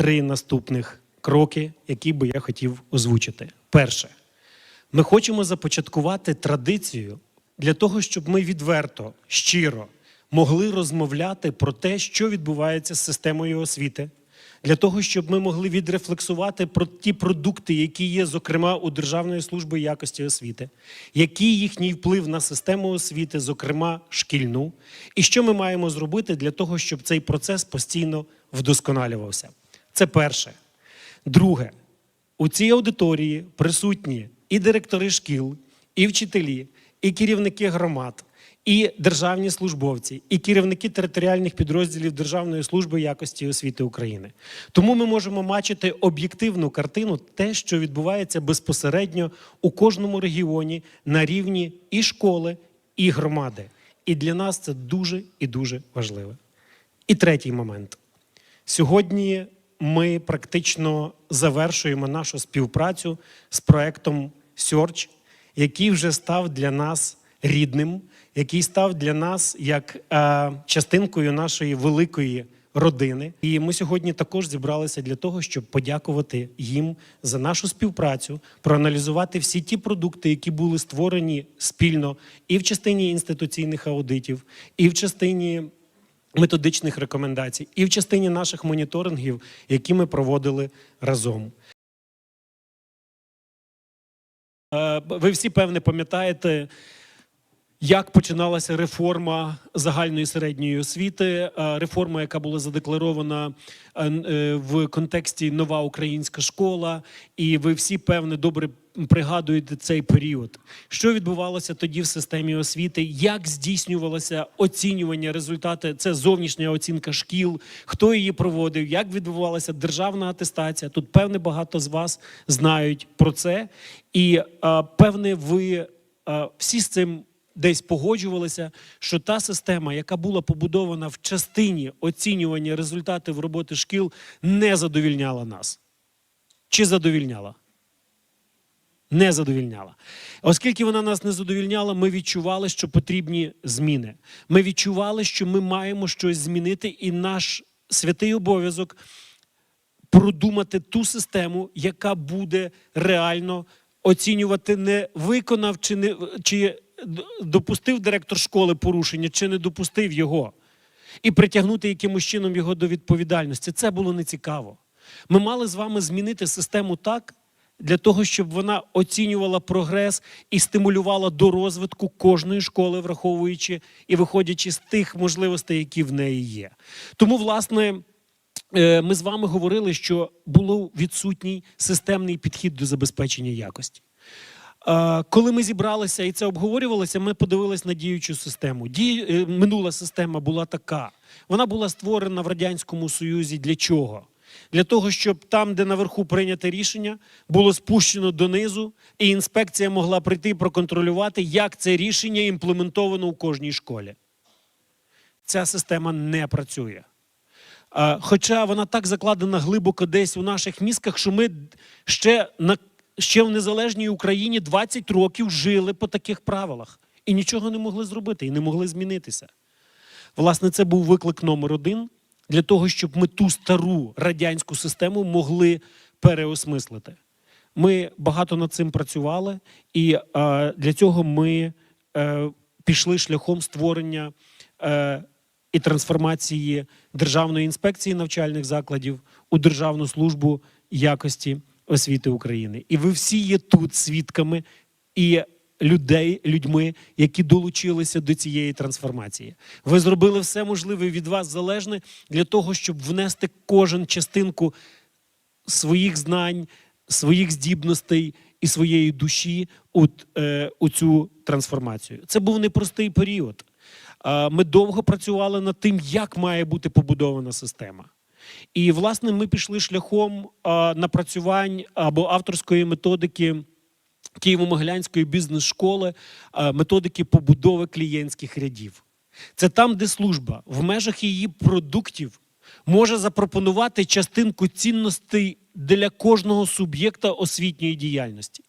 три наступних кроки, які би я хотів озвучити. Перше, ми хочемо започаткувати традицію для того, щоб ми відверто, щиро могли розмовляти про те, що відбувається з системою освіти, для того, щоб ми могли відрефлексувати про ті продукти, які є, зокрема, у Державної служби якості освіти, який їхній вплив на систему освіти, зокрема шкільну, і що ми маємо зробити для того, щоб цей процес постійно вдосконалювався. Це перше. Друге, у цій аудиторії присутні і директори шкіл, і вчителі, і керівники громад, і державні службовці, і керівники територіальних підрозділів Державної служби якості освіти України. Тому ми можемо бачити об'єктивну картину, те, що відбувається безпосередньо у кожному регіоні на рівні і школи, і громади. І для нас це дуже і дуже важливо. І третій момент. Сьогодні ми практично завершуємо нашу співпрацю з проектом Search, який вже став для нас рідним, який став для нас як е, частинкою нашої великої родини. І ми сьогодні також зібралися для того, щоб подякувати їм за нашу співпрацю, проаналізувати всі ті продукти, які були створені спільно і в частині інституційних аудитів, і в частині методичних рекомендацій, і в частині наших моніторингів, які ми проводили разом. Е, Ви всі певне пам'ятаєте, як починалася реформа загальної середньої освіти, е, реформа, яка була задекларована е, е, в контексті нова українська школа, і ви всі певне добре пригадуєте цей період. Що відбувалося тоді в системі освіти? Як здійснювалося оцінювання результати? Це зовнішня оцінка шкіл, хто її проводив, як відбувалася державна атестація? Тут певне багато з вас знають про це, і певне, ви всі з цим десь погоджувалися, що та система, яка була побудована в частині оцінювання результатів роботи шкіл, не задовільняла нас. Чи задовільняла? Не задовільняла. Оскільки вона нас не задовільняла, ми відчували, що потрібні зміни. Ми відчували, що ми маємо щось змінити, і наш святий обов'язок продумати ту систему, яка буде реально оцінювати, не виконав чи не чи допустив директор школи порушення, чи не допустив його, і притягнути якимось чином його до відповідальності. Це було нецікаво. Ми мали з вами змінити систему так. Для того щоб вона оцінювала прогрес і стимулювала до розвитку кожної школи, враховуючи і виходячи з тих можливостей, які в неї є. Тому, власне, е, ми з вами говорили, що було відсутній системний підхід до забезпечення якості. Коли ми зібралися і це обговорювалося, ми подивилися на діючу систему. Ді... е, Минула система була така. Вона була створена в Радянському Союзі для чого? Для того, щоб там, де наверху прийняте рішення, було спущено донизу, і інспекція могла прийти і проконтролювати, як це рішення імплементовано у кожній школі. Ця система не працює. Хоча вона так закладена глибоко десь у наших мізках, що ми ще на ще в незалежній Україні 20 років жили по таких правилах і нічого не могли зробити, і не могли змінитися. Власне, це був виклик номер один для того, щоб ми ту стару радянську систему могли переосмислити. Ми багато над цим працювали, і е, для цього ми е, пішли шляхом створення е, і трансформації Державної інспекції навчальних закладів у Державну службу якості освіти України. І ви всі є тут свідками і людей, людьми, які долучилися до цієї трансформації. Ви зробили все можливе від вас залежне для того, щоб внести кожен частинку своїх знань, своїх здібностей і своєї душі у, е, у цю трансформацію. Це був непростий період. Е, Ми довго працювали над тим, як має бути побудована система. І, власне, ми пішли шляхом е, напрацювань або авторської методики Києво-Могилянської бізнес-школи, методики побудови клієнтських рядів. Це там, де служба в межах її продуктів може запропонувати частинку цінностей для кожного суб'єкта освітньої діяльності.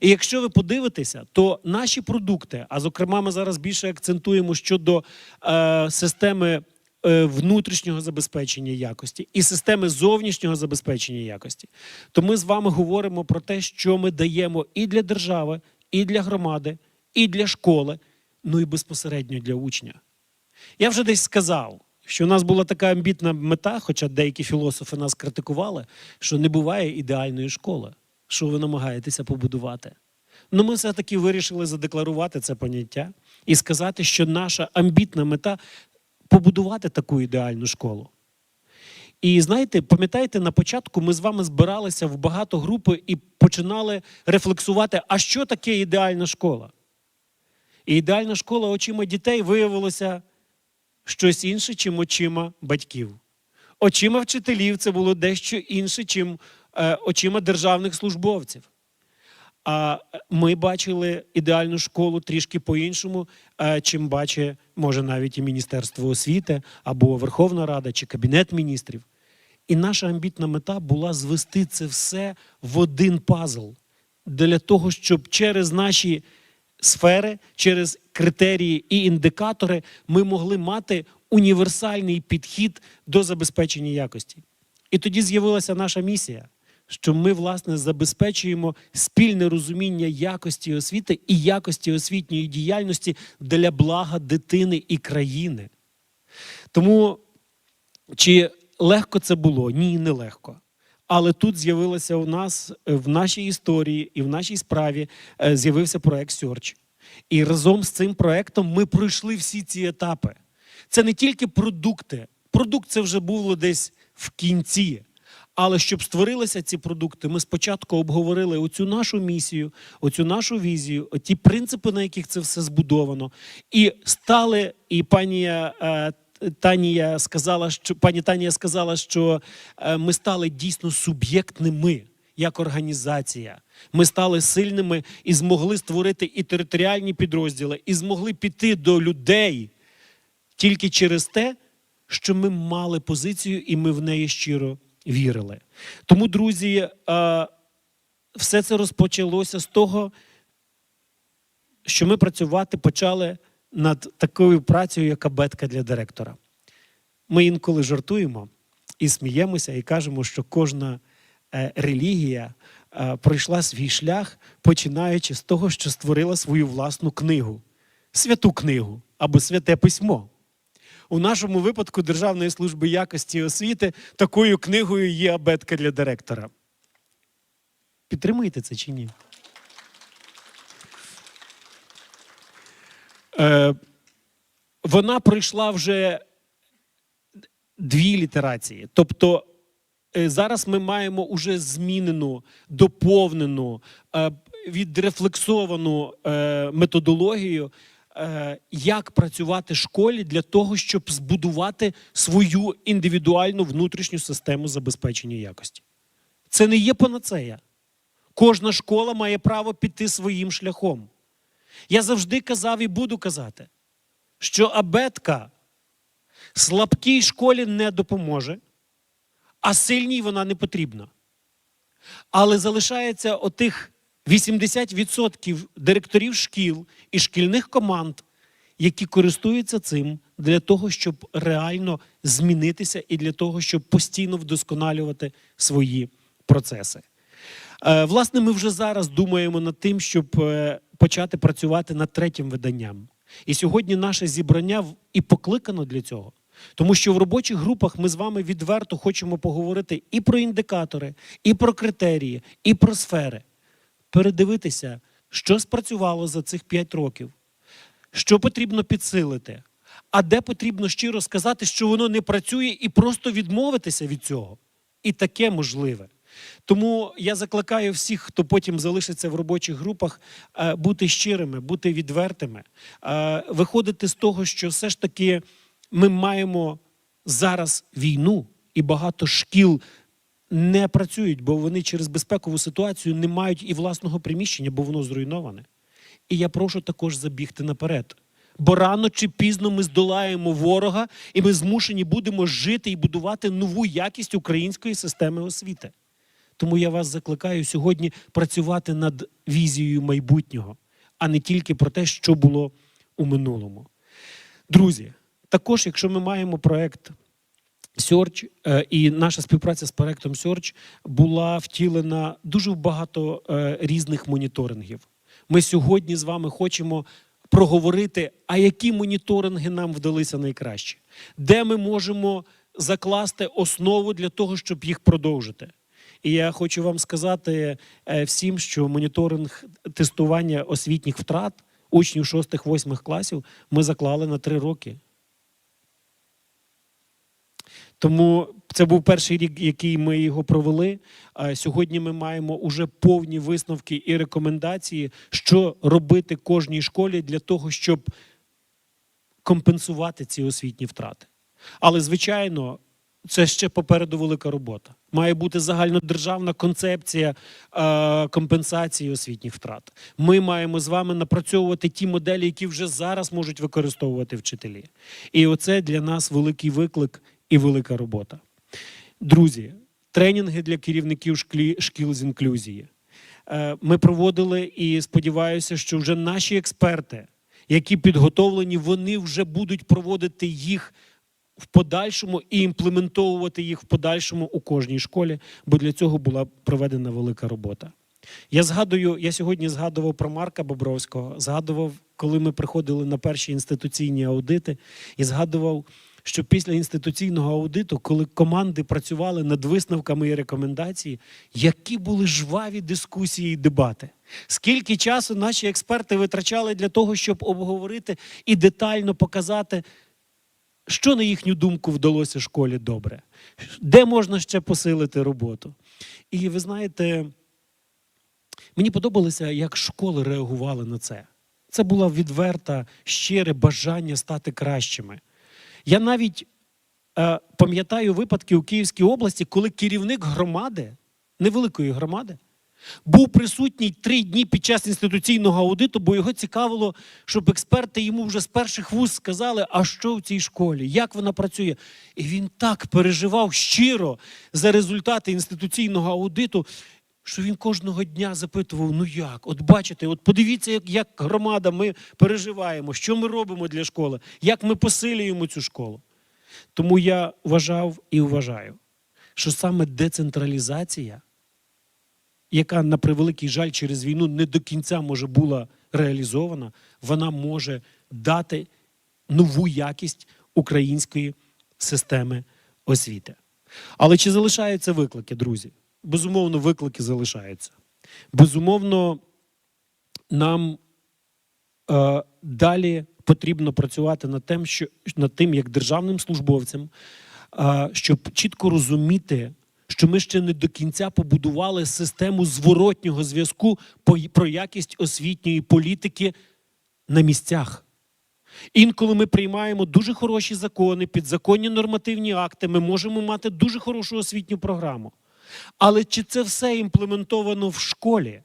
І якщо ви подивитеся, то наші продукти, а зокрема, ми зараз більше акцентуємо щодо е, системи внутрішнього забезпечення якості, і системи зовнішнього забезпечення якості, то ми з вами говоримо про те, що ми даємо і для держави, і для громади, і для школи, ну і безпосередньо для учня. Я вже десь сказав, що у нас була така амбітна мета, хоча деякі філософи нас критикували, що не буває ідеальної школи, що ви намагаєтеся побудувати. Ну, ми все-таки вирішили задекларувати це поняття і сказати, що наша амбітна мета побудувати таку ідеальну школу. І знаєте, пам'ятаєте, на початку ми з вами збиралися в багато групи і починали рефлексувати, а що таке ідеальна школа? І ідеальна школа очима дітей виявилося щось інше, чим очима батьків. Очима вчителів це було дещо інше, чим е, очима державних службовців. А ми бачили ідеальну школу трішки по-іншому, е, чим бачить, може, навіть і Міністерство освіти, або Верховна Рада, чи Кабінет міністрів. І наша амбітна мета була звести це все в один пазл для того, щоб через наші сфери, через критерії і індикатори ми могли мати універсальний підхід до забезпечення якості. І тоді з'явилася наша місія, що ми, власне, забезпечуємо спільне розуміння якості освіти і якості освітньої діяльності для блага дитини і країни. Тому чи легко це було? Ні, не легко. Але тут з'явилося у нас е, в нашій історії і в нашій справі е, з'явився проект Search. І разом з цим проектом ми пройшли всі ці етапи. Це не тільки продукти. Продукт це вже було десь в кінці. Але щоб створилися ці продукти, ми спочатку обговорили оцю нашу місію, оцю нашу візію, ті принципи, на яких це все збудовано, і стали, і пані е, Танія сказала, що пані Танія сказала, що е, ми стали дійсно суб'єктними як організація. Ми стали сильними і змогли створити і територіальні підрозділи, і змогли піти до людей тільки через те, що ми мали позицію і ми в неї щиро вірили. Тому, друзі, е, все це розпочалося з того, що ми працювати почали над такою працею, як абетка для директора. Ми інколи жартуємо і сміємося, і кажемо, що кожна е, релігія е, пройшла свій шлях, починаючи з того, що створила свою власну книгу, святу книгу або святе письмо. У нашому випадку Державної служби якості освіти такою книгою є абетка для директора. Підтримуєте це чи ні? Е, вона пройшла вже дві літерації. Тобто е, зараз ми маємо уже змінену, доповнену, е, відрефлексовану е, методологію, як працювати школі для того, щоб збудувати свою індивідуальну внутрішню систему забезпечення якості. Це не є панацея. Кожна школа має право піти своїм шляхом. Я завжди казав і буду казати, що абетка слабкій школі не допоможе, а сильній вона не потрібна. Але залишається отих 80% директорів шкіл і шкільних команд, які користуються цим для того, щоб реально змінитися і для того, щоб постійно вдосконалювати свої процеси. Е, Власне, ми вже зараз думаємо над тим, щоб е, почати працювати над третім виданням. І сьогодні наше зібрання і покликано для цього. Тому що в робочих групах ми з вами відверто хочемо поговорити і про індикатори, і про критерії, і про сфери. Передивитися, що спрацювало за цих 5 років, що потрібно підсилити, а де потрібно щиро сказати, що воно не працює, і просто відмовитися від цього. І таке можливе. Тому я закликаю всіх, хто потім залишиться в робочих групах, е, бути щирими, бути відвертими, е, виходити з того, що все ж таки ми маємо зараз війну, і багато шкіл не працюють, бо вони через безпекову ситуацію не мають і власного приміщення, бо воно зруйноване. І я прошу також забігти наперед. Бо рано чи пізно ми здолаємо ворога, і ми змушені будемо жити і будувати нову якість української системи освіти. Тому я вас закликаю сьогодні працювати над візією майбутнього, а не тільки про те, що було у минулому. Друзі, Також, якщо ми маємо проект Search, е, і наша співпраця з проектом Search була втілена дуже багато е, різних моніторингів. Ми сьогодні з вами хочемо проговорити, а які моніторинги нам вдалися найкраще, де ми можемо закласти основу для того, щоб їх продовжити. І я хочу вам сказати е, всім, що моніторинг тестування освітніх втрат учнів 6-8 класів ми заклали на 3 роки. Тому це був перший рік, який ми його провели. Сьогодні ми маємо уже повні висновки і рекомендації, що робити кожній школі для того, щоб компенсувати ці освітні втрати. Але, звичайно, це ще попереду велика робота. Має бути загальнодержавна концепція е, компенсації освітніх втрат. Ми маємо з вами напрацьовувати ті моделі, які вже зараз можуть використовувати вчителі. І оце для нас великий виклик і велика робота. Друзі, тренінги для керівників шкіл з інклюзії. Е, Ми проводили і сподіваюся, що вже наші експерти, які підготовлені, вони вже будуть проводити їх в подальшому і імплементовувати їх в подальшому у кожній школі, бо для цього була проведена велика робота. Я згадую, я сьогодні згадував про Марка Бобровського, згадував, коли ми приходили на перші інституційні аудити, і згадував, що після інституційного аудиту, коли команди працювали над висновками і рекомендації, які були жваві дискусії і дебати. Скільки часу наші експерти витрачали для того, щоб обговорити і детально показати, що, на їхню думку, вдалося школі добре, де можна ще посилити роботу. І ви знаєте, мені подобалося, як школи реагували на це. Це було відверте, щире бажання стати кращими. Я навіть е, пам'ятаю випадки у Київській області, коли керівник громади, невеликої громади, був присутній три дні під час інституційного аудиту, бо його цікавило, щоб експерти йому вже з перших вуз сказали, а що в цій школі, як вона працює. І він так переживав щиро за результати інституційного аудиту, що він кожного дня запитував: ну як? От бачите, от подивіться, як, громада ми переживаємо, що ми робимо для школи, як ми посилюємо цю школу. Тому я вважав і вважаю, що саме децентралізація яка на превеликий жаль через війну не до кінця може була реалізована, вона може дати нову якість української системи освіти. Але чи залишаються виклики, друзі? Безумовно, виклики залишаються. Безумовно, нам е, далі потрібно працювати над тим, що, над тим, як державним службовцям, е, щоб чітко розуміти, що ми ще не до кінця побудували систему зворотнього зв'язку про якість освітньої політики на місцях. Інколи ми приймаємо дуже хороші закони, підзаконні нормативні акти, ми можемо мати дуже хорошу освітню програму. Але чи це все імплементовано в школі?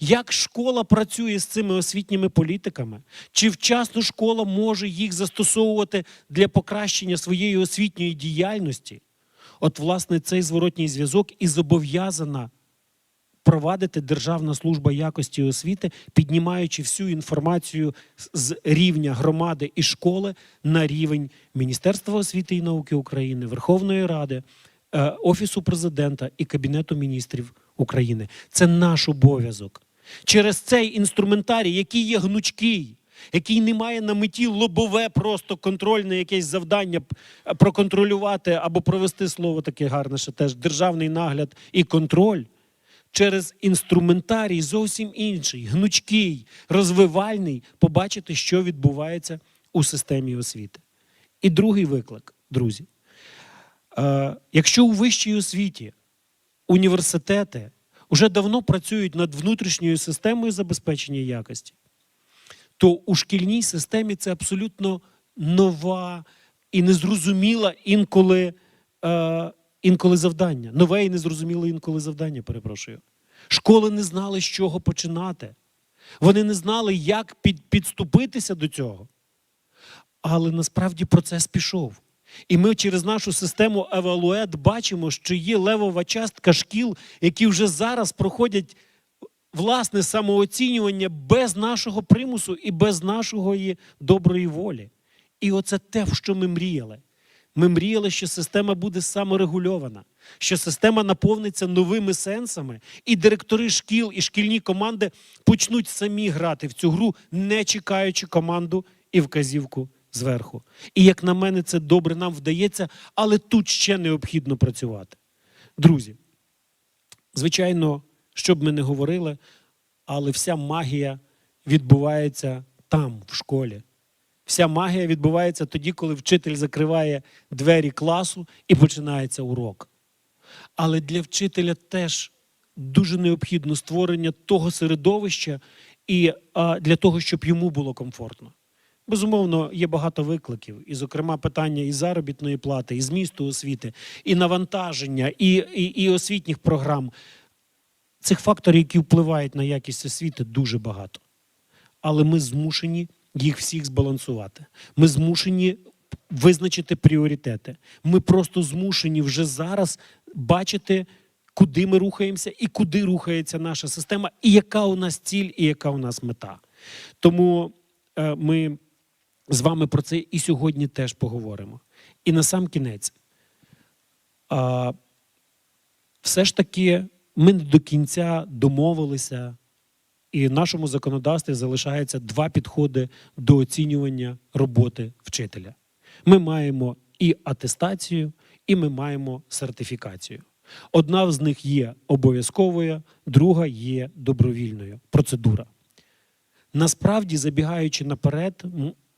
Як школа працює з цими освітніми політиками? Чи вчасно школа може їх застосовувати для покращення своєї освітньої діяльності? От, власне, цей зворотній зв'язок і зобов'язана провадити Державна служба якості освіти, піднімаючи всю інформацію з- рівня громади і школи на рівень Міністерства освіти і науки України, Верховної Ради, Офісу президента і Кабінету міністрів України. Це наш обов'язок. Через цей інструментарій, який є гнучкий, який не має на меті лобове, просто контрольне якесь завдання проконтролювати або провести слово таке гарне, ще теж державний нагляд і контроль. Через інструментарій зовсім інший, гнучкий, розвивальний, побачити, що відбувається у системі освіти. І другий виклик, друзі. Е, якщо у вищій освіті університети вже давно працюють над внутрішньою системою забезпечення якості, то у шкільній системі це абсолютно нова і незрозуміла інколи, е, інколи завдання. Нове і незрозуміле інколи завдання, перепрошую. Школи не знали, з чого починати. Вони не знали, як під, підступитися до цього. Але насправді процес пішов. І ми через нашу систему Евалует бачимо, що є левова частка шкіл, які вже зараз проходять власне самооцінювання без нашого примусу і без нашої доброї волі. І оце те, в що ми мріяли. Ми мріяли, що система буде саморегульована, що система наповниться новими сенсами, і директори шкіл і шкільні команди почнуть самі грати в цю гру, не чекаючи команду і вказівку зверху. І як на мене, це добре нам вдається, але тут ще необхідно працювати. Друзі, звичайно, що б ми не говорили, але вся магія відбувається там, в школі. Вся магія відбувається тоді, коли вчитель закриває двері класу і починається урок. Але для вчителя теж дуже необхідно створення того середовища і а, для того, щоб йому було комфортно. Безумовно, є багато викликів, і, зокрема, питання і заробітної плати, і змісту освіти, і навантаження, і, і, і освітніх програм. Цих факторів, які впливають на якість освіти, дуже багато. Але ми змушені їх всіх збалансувати. Ми змушені визначити пріоритети. Ми просто змушені вже зараз бачити, куди ми рухаємося і куди рухається наша система, і яка у нас ціль, і яка у нас мета. Тому е, ми з вами про це і сьогодні теж поговоримо. І на сам кінець, а, все ж таки, ми не до кінця домовилися, і в нашому законодавстві залишається два підходи до оцінювання роботи вчителя. Ми маємо і атестацію, і ми маємо сертифікацію. Одна з них є обов'язковою, друга є добровільною процедура. Насправді, забігаючи наперед,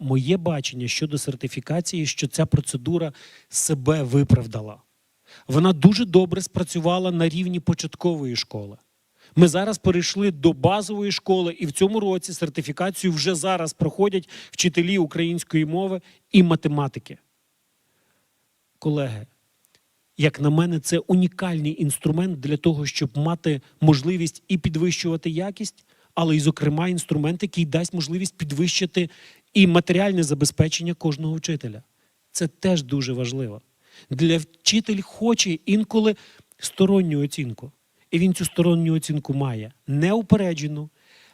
моє бачення щодо сертифікації, що ця процедура себе виправдала. Вона дуже добре спрацювала на рівні початкової школи. Ми зараз перейшли до базової школи, і в цьому році сертифікацію вже зараз проходять вчителі української мови і математики. Колеги, як на мене, це унікальний інструмент для того, щоб мати можливість і підвищувати якість, але й, зокрема, інструмент, який дасть можливість підвищити і матеріальне забезпечення кожного вчителя. Це теж дуже важливо. Для вчитель хоче інколи сторонню оцінку. І він цю сторонню оцінку має неупереджену,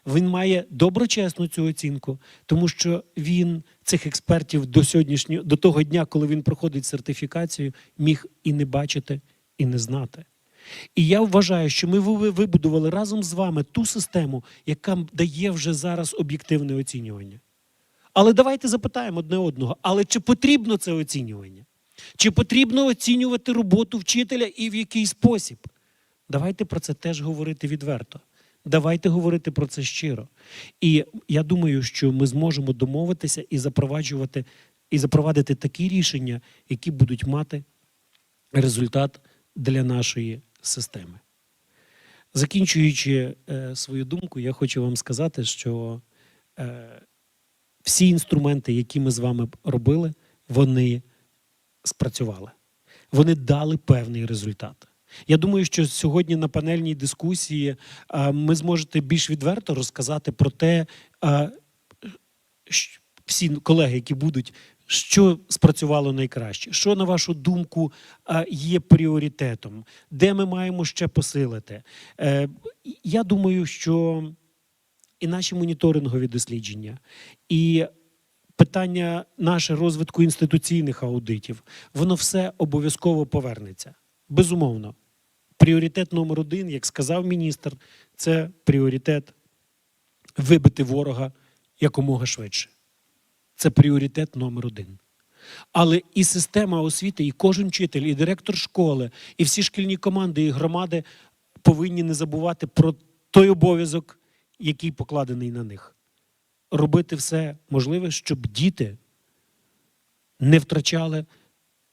він має доброчесну цю оцінку, тому що він цих експертів до сьогоднішнього, до того дня, коли він проходить сертифікацію, міг і не бачити, і не знати. І я вважаю, що ми ви- вибудували разом з вами ту систему, яка дає вже зараз об'єктивне оцінювання. Але давайте запитаємо одне одного: але чи потрібно це оцінювання? Чи потрібно оцінювати роботу вчителя і в який спосіб? Давайте про це теж говорити відверто. Давайте говорити про це щиро. І я думаю, що ми зможемо домовитися і запроваджувати і запровадити такі рішення, які будуть мати результат для нашої системи. Закінчуючи е, свою думку, я хочу вам сказати, що е, всі інструменти, які ми з вами робили, вони спрацювали. Вони дали певний результат. Я думаю, що сьогодні на панельній дискусії е, ми зможете більш відверто розказати про те, е, всі колеги, які будуть, що спрацювало найкраще, що, на вашу думку, е, є пріоритетом, де ми маємо ще посилити. Я думаю, що і наші моніторингові дослідження, і питання наше розвитку інституційних аудитів, воно все обов'язково повернеться. Безумовно. Пріоритет номер один, як сказав міністр, це пріоритет вибити ворога якомога швидше. Це пріоритет номер один. Але і система освіти, і кожен вчитель, і директор школи, і всі шкільні команди, і громади повинні не забувати про той обов'язок, який покладений на них. Робити все можливе, щоб діти не втрачали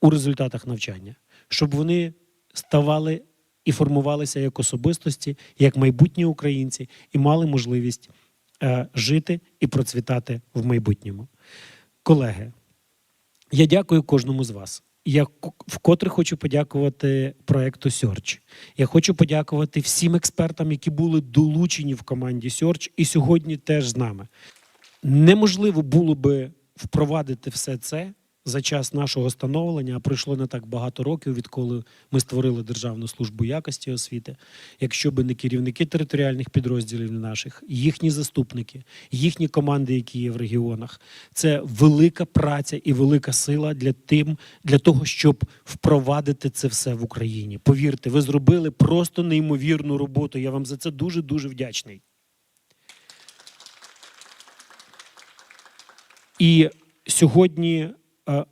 у результатах навчання, щоб вони ставали і формувалися як особистості, як майбутні українці, і мали можливість е, жити і процвітати в майбутньому. Колеги, я дякую кожному з вас. Я вкотре хочу подякувати проекту Search. Я хочу подякувати всім експертам, які були долучені в команді Search і сьогодні теж з нами. Неможливо було би впровадити все це за час нашого становлення, а пройшло не так багато років, відколи ми створили Державну службу якості освіти. Якщо би не керівники територіальних підрозділів наших, їхні заступники, їхні команди, які є в регіонах, це велика праця і велика сила для тим, для того, щоб впровадити це все в Україні. Повірте, ви зробили просто неймовірну роботу. Я вам за це дуже дуже вдячний. І сьогодні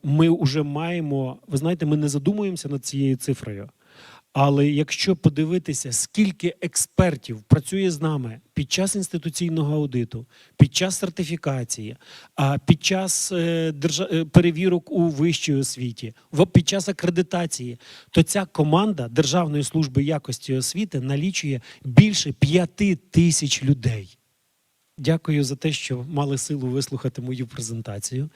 ми вже маємо, ви знаєте, ми не задумуємося над цією цифрою. Але якщо подивитися, скільки експертів працює з нами під час інституційного аудиту, під час сертифікації, під час е, е, перевірок у вищій освіті, під час акредитації, то ця команда Державної служби якості освіти налічує більше п'яти тисяч людей. Дякую за те, що мали силу вислухати мою презентацію.